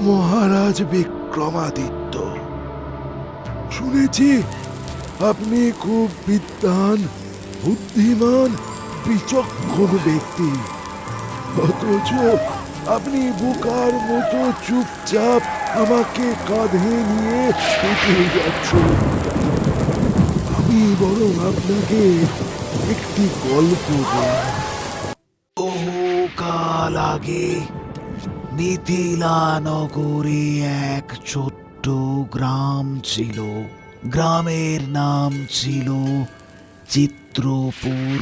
মহারাজ বিক্রমাদিত্য। শুনেছি আপনি খুব বিদ্বান, বুদ্ধিমান, বিচক্ষণ ব্যক্তি। অথচ আপনি বোকার মতো চুপচাপ আমাকে কাঁধে নিয়ে হেঁটে যাচ্ছেন। আমি বরং আপনাকে একটি গল্প বলি। বহুকাল আগে নগরে এক ছোট্ট গ্রাম ছিল। গ্রামের নাম ছিল চিত্রপুর,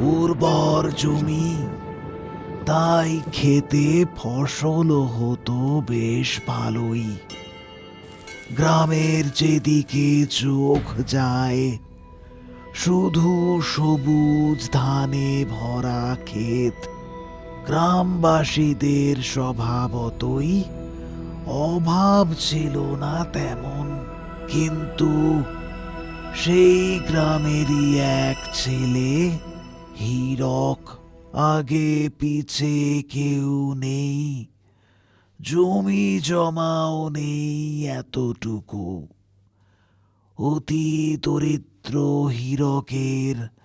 উর্বর জমি। তাই খেতে ফসল হতো বেশ ভালোই। গ্রামের যেদিকে চোখ যায়, শুধু সবুজ ধানে ভরা ক্ষেত। গ্রামবাসীদের স্বভাবতই অভাব ছিল না তেমন। কিন্তু সেই গ্রামেরই এক ছেলে হীরক, আগে পিছে কেউ নেই, জমি জমাও নেই এতটুকু। অতি দরিদ্র হীরকের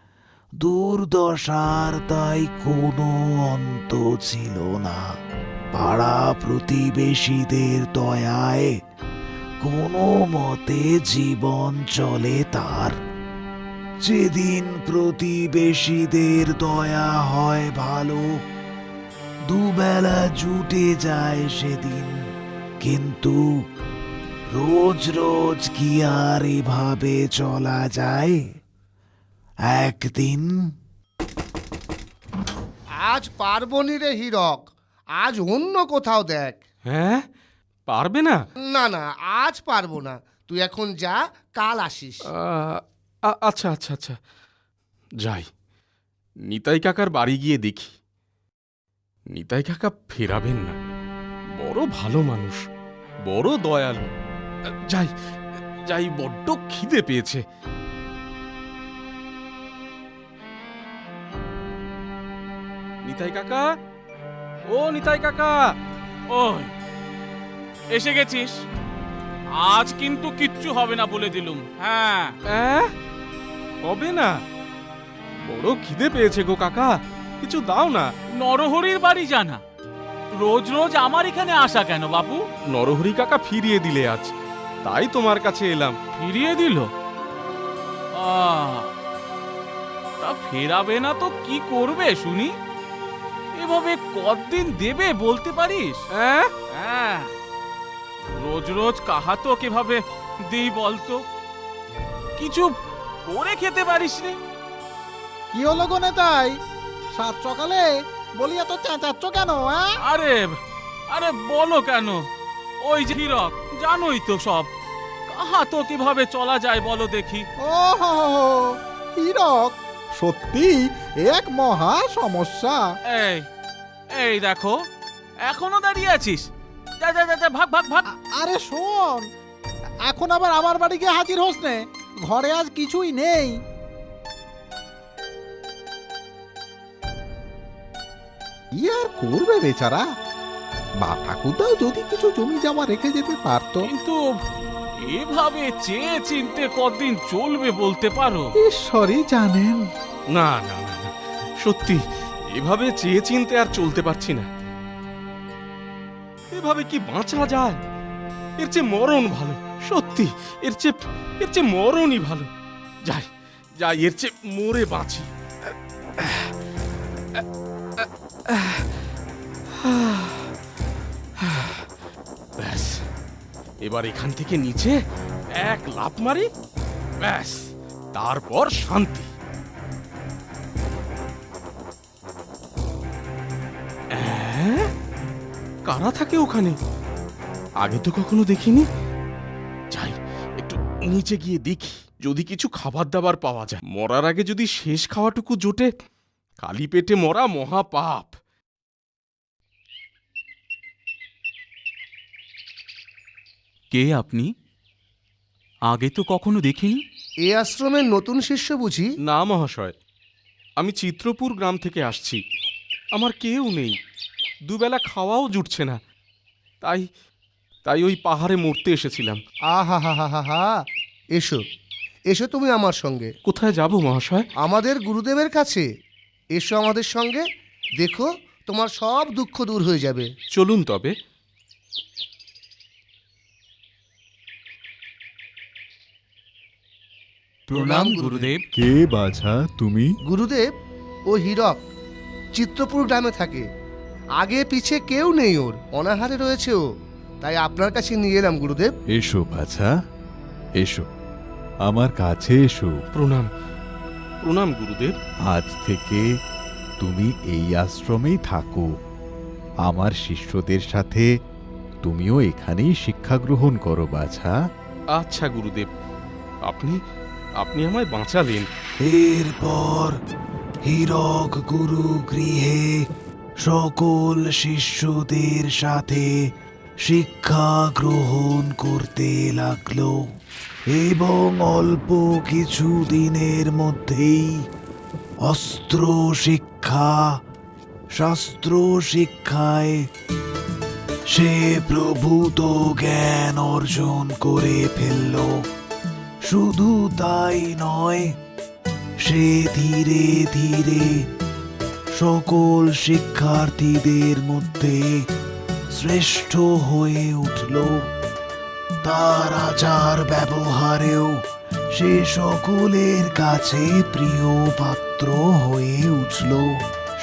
দুর্দশার তাই কোনো অন্ত ছিল না। পাড়া প্রতিবেশীদের দয়ায় কোনো মতে জীবন চলে তার। যেদিন প্রতিবেশীদের দয়া হয় ভালো, দুবেলা জুটে যায় সেদিন। কিন্তু রোজ রোজ কি আর এভাবে চলা যায়? একদিন। আজ পারবনি রে হীরক আজ অন্য কোথাও দেখ। হ্যাঁ? পারবে না? না না আজ পারব না। তুই এখন যা কাল আসিস। আচ্ছা আচ্ছা আচ্ছা। যাই নিতাই কাকার বাড়ি গিয়ে দেখি। নিতাই কাকা ফেরাবেন না। বড় ভালো মানুষ বড় দয়ালু। যাই যাই বড্ড খিদে পেয়েছে। নিতাই কাকা? ও নিতাই কাকা। ওই এসে গেছিস? আজ কিন্তু কিচ্ছু হবে না বলে দিলুম। হ্যাঁ। হবে না? বড় খিদে পেয়েছে গো কাকা। কিছু দাও না। নরহরির বাড়ি জানা রোজ রোজ আমার এখানে আসা কেন বাপু? নরহরি কাকা ফিরিয়ে দিলে আজ। তাই তোমার কাছে এলাম। ফিরিয়ে দিল? তা ফেরাবে না তো কি করবে শুনি? এভাবে কতদিন দেবে বলতে পারিস? হ্যাঁ? হ্যাঁ। রোজ রোজ কাহা তো কীভাবে দিই বলতো? কিছু করে খেতে পারিস নি কি হলো গো নেতাই? সাত সকালে বলি এত চেঁচাচ্ছ কেন হ্যাঁ? আরে আরে বলো কেন? ওই যে হীরক জানোই তো সব। কাহা তো কীভাবে চলা যায় বলো দেখি। ও হো হো হো, হীরক সত্যি এক মহা সমস্যা। এই এই দেখো এখনও দাঁড়িয়ে আছিস। যা যা যা যা, ভাগ ভাগ ভাগ। আ- আরে শোন এখন আবার আমার বাড়ি গিয়ে হাজির হোস নে ঘরে আজ কিছুই নেই। কি আর করবে বেচারা? বাপ ঠাকুরদাও যদি কিছু জমি জমা রেখে যেতে পারতো। কিন্তু এভাবে চেয়ে চিনতে কতদিন চলবে বলতে পারো? ঈশ্বরই জানেন। না না না না সত্যি এভাবে চেয়ে চিনতে আর চলতে পারছি না। এভাবে কি বাঁচা যায়? এর চেয়ে মরণ ভালো, সত্যি। এর চেয়ে এর চেয়ে মরণই ভালো। যাই যাই, এর চেয়ে মরে বাঁচি। ব্যাস, এবার এখান থেকে নিচে এক লাফ মারি, ব্যাস, তারপর শান্তি। কারা থাকে ওখানে? আগে তো কখনো দেখিনি। যাই একটু নিচে গিয়ে দেখি যদি কিছু খাবার দাবার পাওয়া যায়। মরার আগে যদি শেষ খাওয়াটুকু জোটে খালি পেটে মরা মহাপাপ। কে আপনি? আগে তো কখনো দেখিনি? এ আশ্রমের নতুন শিষ্য বুঝি? না মহাশয়। আমি চিত্রপুর গ্রাম থেকে আসছি। আমার কেউ নেই। দুবেলা খাওয়াও জুটছে না। তাই তাই ওই পাহাড়ে মরতে এসেছিলাম। আহা হা হা হা হা এসো এসো তুমি আমার সঙ্গে। কোথায় যাব মহাশয়? আমাদের গুরুদেবের কাছে। এসো আমাদের সঙ্গে। দেখো তোমার সব দুঃখ দূর হয়ে যাবে। চলুন তবে। প্রণাম গুরুদেব। কে বাছা তুমি? গুরুদেব ও হীরক চিত্রপুর গ্রামে থাকে। আগে পিছে কেউ নেই ওর অনাহারে রয়েছে ও। তাই আপনার কাছে নিয়ে এলাম গুরুদেব। এসো বাছা। এসো। আমার কাছে এসো। প্রণাম। প্রণাম গুরুদেব। আজ থেকে তুমি এই আশ্রমেই থাকো। আমার শিষ্যদের সাথে তুমিও এখানেই শিক্ষা গ্রহণ করো বাছা। আচ্ছা গুরুদেব। আপনি আপনি আমায় বাঁচালেন। এরপর হীরক গুরু গৃহে সকল শিষ্যদের সাথে শিক্ষা গ্রহণ করতে লাগল এবং অল্প কিছু দিনের মধ্যেই অস্ত্র শিক্ষা, শাস্ত্র শিক্ষায় সে প্রভূত জ্ঞান অর্জন করে ফেলল। শুধু তাই নয়, সে ধীরে ধীরে সকল শিক্ষার্থীদের মধ্যে শ্রেষ্ঠ হয়ে উঠল। তার আচার ব্যবহারেও সে সকলের কাছে প্রিয় পাত্র হয়ে উঠল।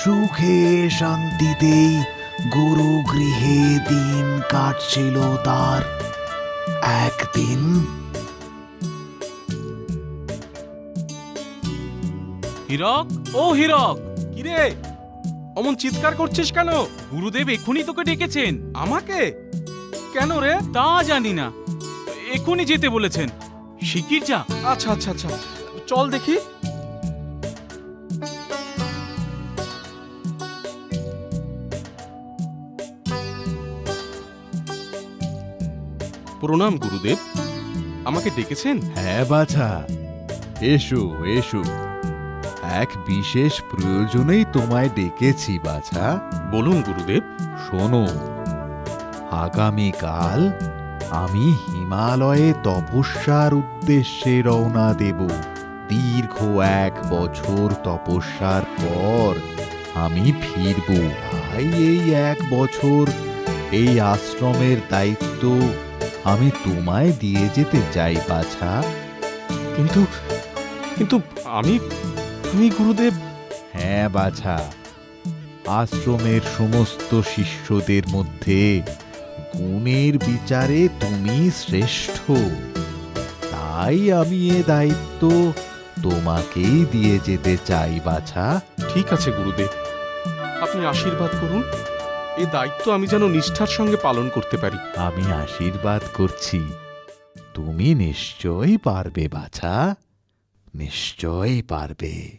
সুখে শান্তিতেই গুরু গৃহে দিন কাটছিল তার। একদিন হীরক ও হীরক। কিরে? অমন চিৎকার করছিস কেন? গুরুদেব এক্ষুনি তোকে ডেকেছেন। আমাকে? কেন রে? তা জানি না। এক্ষুনি যেতে বলেছেন। শিগগির যা। আচ্ছা আচ্ছা আচ্ছা। চল দেখি। প্রণাম গুরুদেব। আমাকে ডেকেছেন? হ্যাঁ বাছা। এসো এসো। এক বিশেষ প্রয়োজনেই তোমায় ডেকেছি বাছা। বলুন গুরুদেব। শোনো আগামীকাল আমি হিমালয়ে তপস্যার উদ্দেশ্যে রওনা দেব। দীর্ঘ এক বছর তপস্যার পর আমি ফিরব। ভাই এই এক বছর এই আশ্রমের দায়িত্ব আমি তোমায় দিয়ে যেতে চাই বাছা। কিন্তু কিন্তু আমি আমি গুরুদেব। হ্যাঁ বাছা। আশ্রমের সমস্ত শিষ্যদের মধ্যে গুণের বিচারে তুমি শ্রেষ্ঠ। তাই আমি এ দায়িত্ব তোমাকেই দিয়ে যেতে চাই বাছা। ঠিক আছে গুরুদেব। আপনি আশীর্বাদ করুন। এ দায়িত্ব আমি যেন নিষ্ঠার সঙ্গে পালন করতে পারি। আমি আশীর্বাদ করছি। তুমি নিশ্চয়ই পারবে বাছা। নিশ্চয়ই পারবে।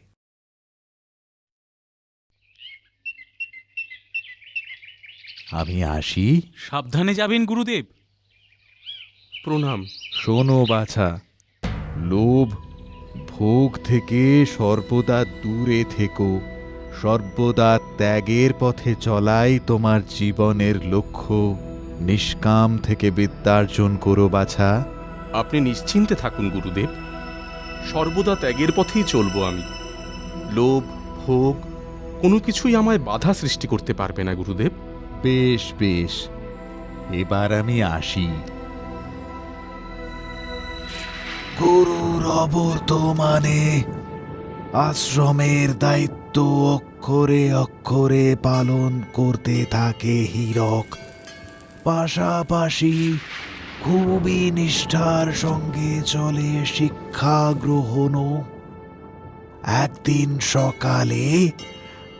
আমি আসি। সাবধানে যাবেন গুরুদেব। প্রণাম। শোনো বাছা। লোভ ভোগ থেকে সর্বদা দূরে থেকো। সর্বদা ত্যাগের পথে চলাই তোমার জীবনের লক্ষ্য। নিষ্কাম থেকে বিদ্যার্জন করো বাছা। আপনি নিশ্চিন্তে থাকুন গুরুদেব। সর্বদা ত্যাগের পথেই চলবো আমি। লোভ ভোগ কোনো কিছুই আমায় বাধা সৃষ্টি করতে পারবে না গুরুদেব। বেশ বেশ। এবার আমি আসি। গুরুর অবর্তমানে আশ্রমের দায়িত্ব অক্ষরে অক্ষরে পালন করতে থাকে হীরক। পাশাপাশি খুবই নিষ্ঠার সঙ্গে চলে শিক্ষা গ্রহণও একদিন সকালে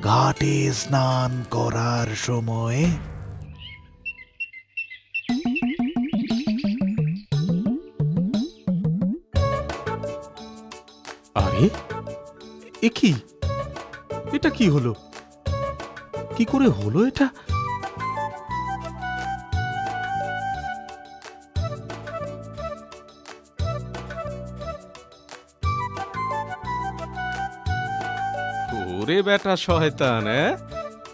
ঘাটে স্নান করার সময় আরে, এ কি? এটা কি হলো? কি করে হলো এটা? ওরে বেটা শয়তান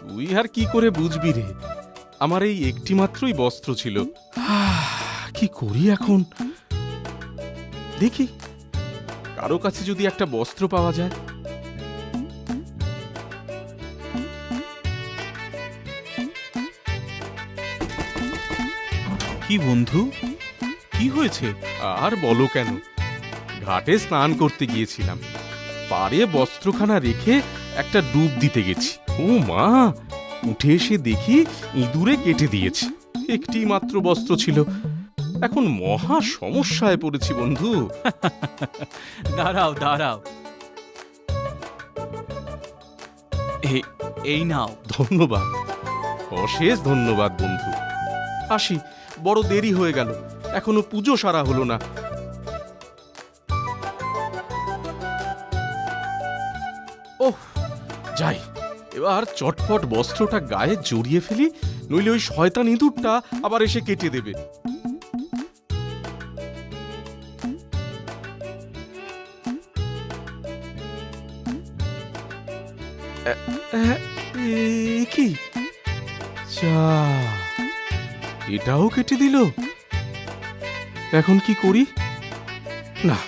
তুই আর কি করে বুঝবি রে? আমার এই একটি মাত্রই বস্ত্র ছিল। কি করি এখন? দেখি, কারও কাছে যদি একটা বস্ত্র পাওয়া যায়। কি বন্ধু? কি হয়েছে? আর বলো কেন? ঘাটে স্নান করতে গিয়েছিলাম। পারে বস্ত্রখানা রেখে একটা ডুব দিতে গেছি। ও মা উঠে এসে দেখি ইঁদুরে কেটে দিয়েছে। একটি মাত্র বস্ত্র ছিল। এখন মহা সমস্যায় পড়েছি বন্ধু। দাঁড়াও দাঁড়াও। এই নাও। ধন্যবাদ। অশেষ ধন্যবাদ বন্ধু। আসি বড় দেরি হয়ে গেল। এখনও পুজো সারা হলো না। যাই, এবার চটপট বস্ত্রটা গায়ে জড়িয়ে ফেলি, নইলে ওই শয়তান ইঁদুরটা আবার এসে কেটে দেবে। কি? যা, এটাও কেটে দিল। এখন কি করি? না,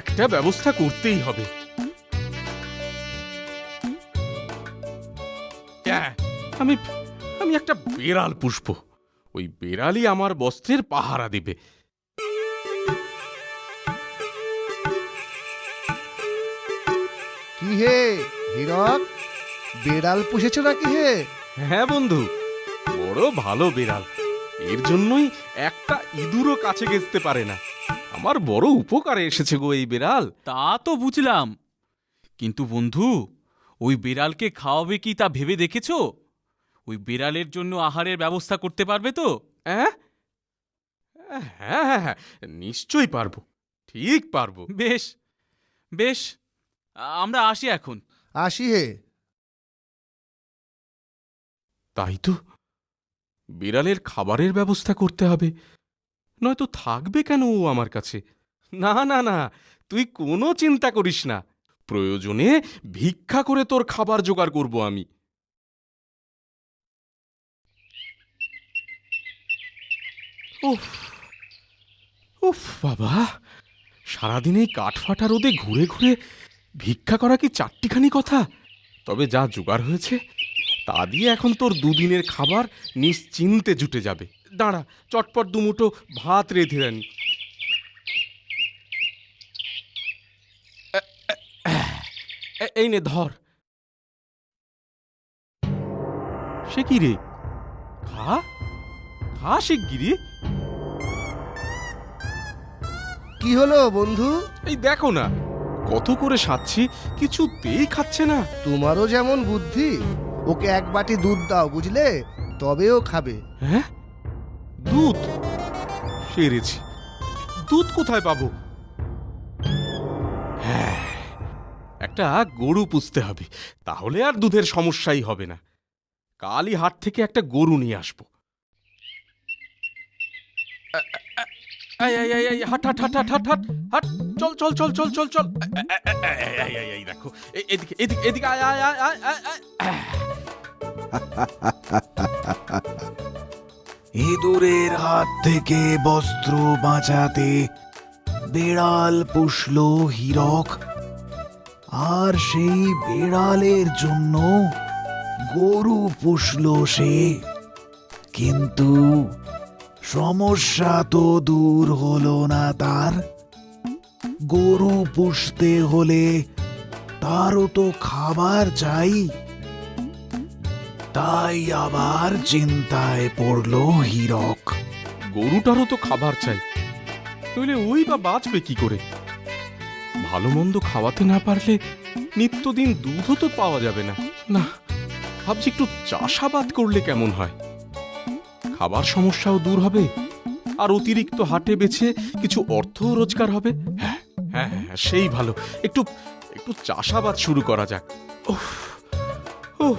একটা ব্যবস্থা করতেই হবে। আমি আমি একটা বেড়াল পুষ্প ওই বেড়ালই আমার বস্ত্রের পাহারা দেবে। কি হে হীরক? বেড়াল পুষেছো নাকি হে? হ্যাঁ বন্ধু বড় ভালো বেড়াল। এর জন্যই একটা ইঁদুরও কাছে গেছতে পারে না। আমার বড় উপকারে এসেছে গো এই বেড়াল। তা তো বুঝলাম। কিন্তু বন্ধু ওই বিড়ালকে খাওয়াবে কি তা ভেবে দেখেছ? ওই বিড়ালের জন্য আহারের ব্যবস্থা করতে পারবে তো? অ্যাঁ? হ্যাঁ হ্যাঁ হ্যাঁ নিশ্চয়ই পারব। ঠিক পারব। বেশ বেশ আমরা আসি এখন। আসি হে। তাই তো। বিড়ালের খাবারের ব্যবস্থা করতে হবে। নয়তো থাকবে কেন ও আমার কাছে? না না না তুই কোনো চিন্তা করিস না। প্রয়োজনে ভিক্ষা করে তোর খাবার জোগাড় করব আমি। বাবা সারাদিন এই কাঠফাটা রোদে ঘুরে ঘুরে ভিক্ষা করা কি চারটিখানি কথা তবে যা জোগাড় হয়েছে তা দিয়ে এখন তোর দুদিনের খাবার নিশ্চিন্তে জুটে যাবে দাঁড়া চটপট দুমুটো ভাত রেঁধে এ- এই নে ধর সে কি রে খা খা শিগগিরি কি হলো বন্ধু? এই দেখো না কত করে সাচ্ছি কিছুতেই খাচ্ছে না। তোমারও যেমন বুদ্ধি ওকে এক বাটি দুধ দাও বুঝলে? তবেও খাবে। হ্যাঁ? দুধ? সেরেছি। দুধ কোথায় পাবো? হ্যাঁ একটা গরু পুষতে হবে তাহলে আর দুধের সমস্যাই হবে না। কালই হাট থেকে একটা গরু নিয়ে আসব। এই, এই, এই, এই, চল চল চল চল চল চল এই, এই, এই, দেখো এদিকে এদিকে এদিকে আয় আয় আয় আয় ইঁদুরের হাত থেকে বস্ত্র বাঁচাতে বেড়াল পুষল হীরক আর সেই বেড়ালের জন্য গরু পুষল সে কিন্তু সমস্যা তো দূর হলো না তার। গরু পুষতে হলে তারও তো খাবার চাই। তাই আবার চিন্তায় পড়ল হীরক। গরুটারও তো খাবার চাই। নইলে ওই বা বাঁচবে কি করে? ভালো মন্দ খাওয়াতে না পারলে নিত্যদিন দুধও তো পাওয়া যাবে না। না, ভাবছি একটু চাষাবাদ করলে কেমন হয়? খাবার সমস্যাও দূর হবে? আর অতিরিক্ত হাটে বেছে কিছু অর্থও রোজগার হবে? হ্যাঁ হ্যাঁ হ্যাঁ, হ্যাঁ, সেই ভালো। একটু একটু চাষাবাদ শুরু করা যাক। উফ, উফ,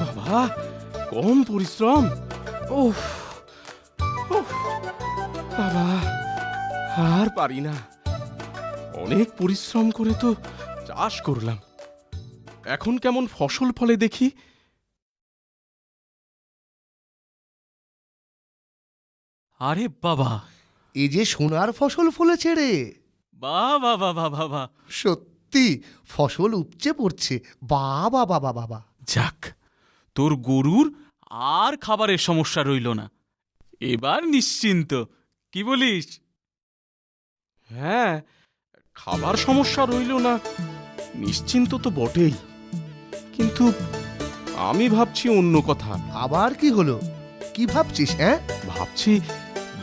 বাবা কম পরিশ্রম। বাবা আর পারি না। অনেক পরিশ্রম করে তো চাষ করলাম। এখন কেমন ফসল ফলে দেখি? আরে বাবা! এই যে সোনার ফসল ফলেছে রে। বাবা বাবা বাবা সত্যি ফসল উপচে পড়ছে। বাবা বাবা বাবা যাক তোর গরুর আর খাবারের সমস্যা রইল না। এবার নিশ্চিন্ত। কি বলিস? হ্যাঁ খাবার সমস্যা রইল না। নিশ্চিন্ত তো বটেই। কিন্তু আমি ভাবছি অন্য কথা। আবার কি হলো? কি ভাবছিস হ্যাঁ? ভাবছি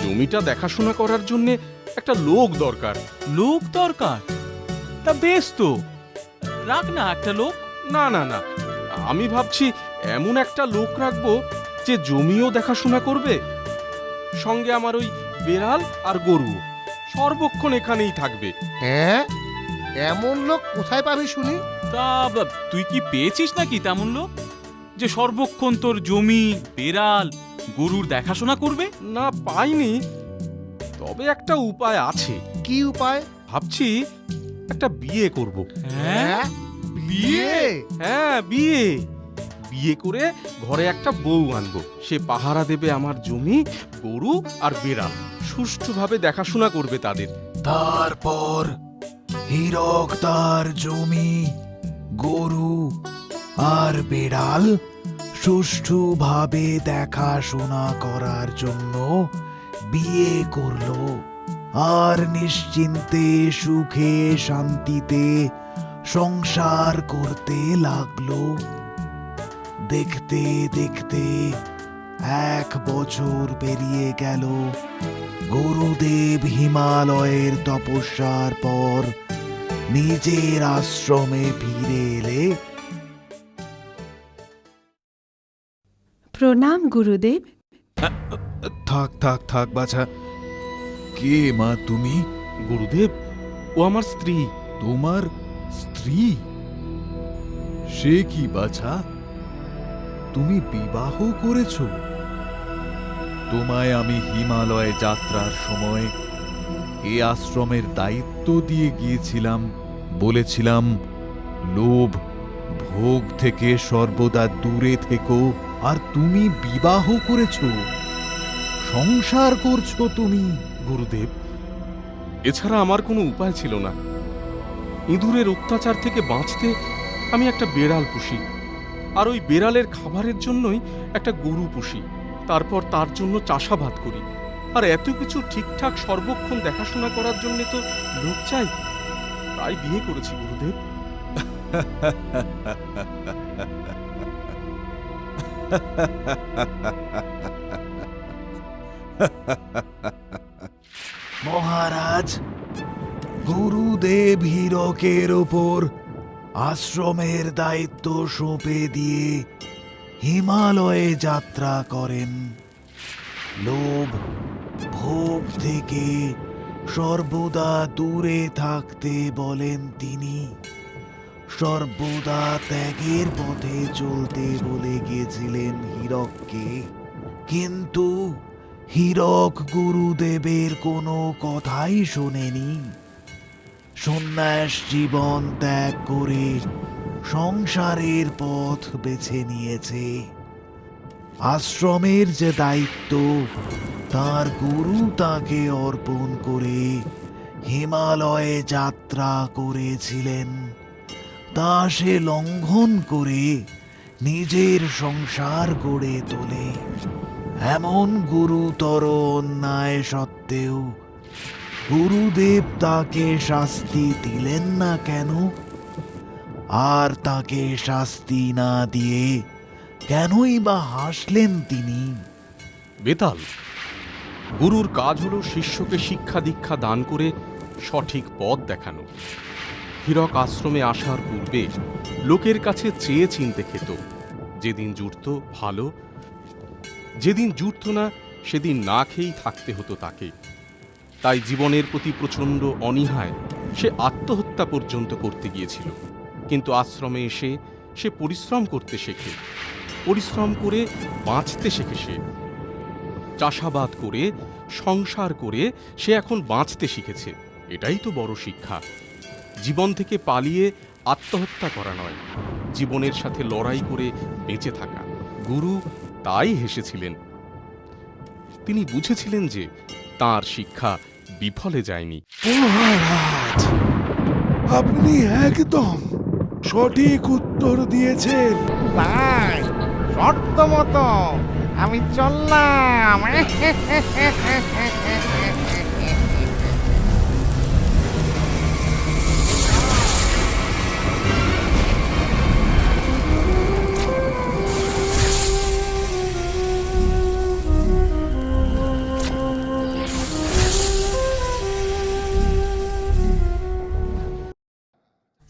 জমিটা দেখাশোনা করার জন্যে একটা লোক দরকার। লোক দরকার? তা বেশ তো। রাখ না একটা লোক। না না না। আমি ভাবছি এমন একটা লোক রাখব যে জমিও দেখাশোনা করবে। সঙ্গে আমার ওই বেড়াল আর গরু। সর্বক্ষণ এখানেই থাকবে। হ্যাঁ? এমন লোক কোথায় পাবি শুনি? তা বা- তুই কি পেয়েছিস নাকি তেমন লোক? যে সর্বক্ষণ তোর জমি বেড়াল গরুর দেখাশোনা করবে? না পাইনি। তবে একটা উপায় আছে। কি উপায়? ভাবছি একটা বিয়ে করব। হ্যাঁ? বিয়ে? হ্যাঁ বিয়ে। বিয়ে করে ঘরে একটা বউ আনব। সে পাহারা দেবে আমার জমি গরু আর বেড়াল। সুষ্ঠুভাবে দেখাশোনা করবে তাদের। তারপর হীরক তার জমি, গরু আর বেড়াল সুষ্ঠুভাবে দেখাশোনা করার জন্য বিয়ে করল আর নিশ্চিন্তে, সুখে, শান্তিতে সংসার করতে লাগল। দেখতে দেখতে এক বছর পেরিয়ে গেল। গুরুদেব হিমালয়ের তপস্যার পর নিজের আশ্রমে ফিরে এলে। প্রণাম গুরুদেব। থাক থাক থাক বাছা। কে মা তুমি? গুরুদেব ও আমার স্ত্রী। তোমার স্ত্রী? সে কি বাছা? তুমি বিবাহ করেছ? তোমায় আমি হিমালয় যাত্রার সময় এ আশ্রমের দায়িত্ব দিয়ে গিয়েছিলাম, বলেছিলাম, লোভ ভোগ থেকে সর্বদা দূরে থেকো, আর তুমি বিবাহ করেছ। সংসার করছ তুমি, গুরুদেব। এছাড়া আমার কোনো উপায় ছিল না। ইঁদুরের অত্যাচার থেকে বাঁচতে আমি একটা বেড়াল পুষি, আর ওই বেড়ালের খাবারের জন্যই একটা গরু পুষি। তারপর তার জন্য চাষাবাদ করি। আর এত কিছু ঠিকঠাক সর্বক্ষণ দেখাশোনা করার জন্য তো লোক চাই। তাই বিয়ে করেছি, গুরুদেব। মহারাজ, গুরুদেব হীরকের ওপর আশ্রমের দায়িত্ব সঁপে দিয়ে হিমালয়ে যাত্রা করেন। লোভ, ভোগ থেকে সর্বদা দূরে থাকতে বলেন তিনি। সর্বদা ত্যাগের পথে চলতে বলে গিয়েছিলেন হীরককে। কিন্তু হীরক গুরুদেবের কোনো কথাই শোনেনি। সন্ন্যাস জীবন ত্যাগ করে সংসারের পথ বেছে নিয়েছে। আশ্রমের যে দায়িত্ব, তার গুরু তাকে অর্পণ করে হিমালয়ে যাত্রা করেছিলেন। তা সে লঙ্ঘন করে নিজের সংসার গড়ে তোলে। এমন গুরুতর অন্যায় সত্ত্বেও গুরুদেব তাকে শাস্তি দিলেন না কেন? আর তাকে শাস্তি না দিয়ে কেনই বা হাসলেন তিনি? বেতাল, গুরুর কাজ হল শিষ্যকে শিক্ষা দীক্ষা দান করে সঠিক পথ দেখানো। হীরক আশ্রমে আসার পূর্বে লোকের কাছে চেয়ে চিনতে খেত, যেদিন জুটত ভালো, যেদিন জুটত না সেদিন না খেয়েই থাকতে হতো তাকে। তাই জীবনের প্রতি প্রচণ্ড অনীহায় সে আত্মহত্যা পর্যন্ত করতে গিয়েছিল। কিন্তু আশ্রমে এসে সে পরিশ্রম করতে শেখে। পরিশ্রম করে বাঁচতে শেখে সে। চাষাবাদ করে, সংসার করে সে এখন বাঁচতে শিখেছে। এটাই তো বড় শিক্ষা। জীবন থেকে পালিয়ে আত্মহত্যা করা নয়। জীবনের সাথে লড়াই করে বেঁচে থাকা। গুরু তাই হেসেছিলেন। তিনি বুঝেছিলেন যে তার শিক্ষা বিফলে যায়নি। আপনি একদম সঠিক উত্তর দিয়েছেন। তাই শর্ত মতো আমি চললাম।